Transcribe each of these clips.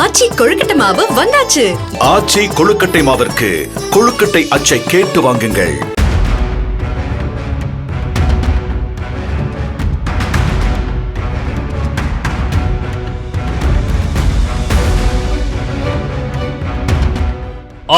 ஆச்சி கொழுக்கட்டை மாவு வந்தாச்சு. ஆச்சி கொழுக்கட்டை மாவிற்கு கொழுக்கட்டை அச்சை கேட்டு வாங்குங்கள்.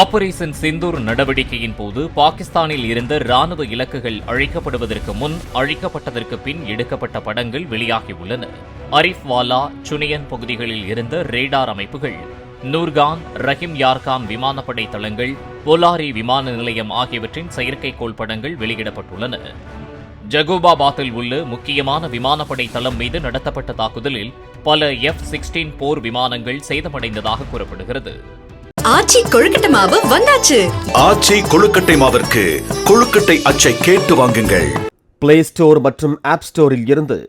ஆபரேஷன் சிந்தூர் நடவடிக்கையின் போது பாகிஸ்தானில் இருந்த ராணுவ இலக்குகள் அழிக்கப்படுவதற்கு முன் அழிக்கப்பட்டதற்கு பின் எடுக்கப்பட்ட படங்கள் வெளியாகியுள்ளன அரிஃப்வாலா சுனியன் பகுதிகளில் இருந்த ரேடார் அமைப்புகள் நூர்கான் ரஹிம் யார்கான் விமானப்படை தளங்கள் பொலாரி விமான நிலையம் ஆகியவற்றின் செயற்கைக்கோள் படங்கள் வெளியிடப்பட்டுள்ளன. ஜகோபாபாத்தில் உள்ள முக்கியமான விமானப்படை தளம் மீது நடத்தப்பட்ட தாக்குதலில் பல எஃப் சிக்ஸ்டீன் போர் விமானங்கள் சேதமடைந்ததாக கூறப்படுகிறது. ஆச்சி கொழுக்கட்டை மாவு வந்தாச்சு. ஆச்சி கொழுக்கட்டை மாவிற்கு கொழுக்கட்டை அச்சை கேட்டு வாங்குங்கள். பிளே ஸ்டோர் மற்றும் ஆப் ஸ்டோரில் இருந்து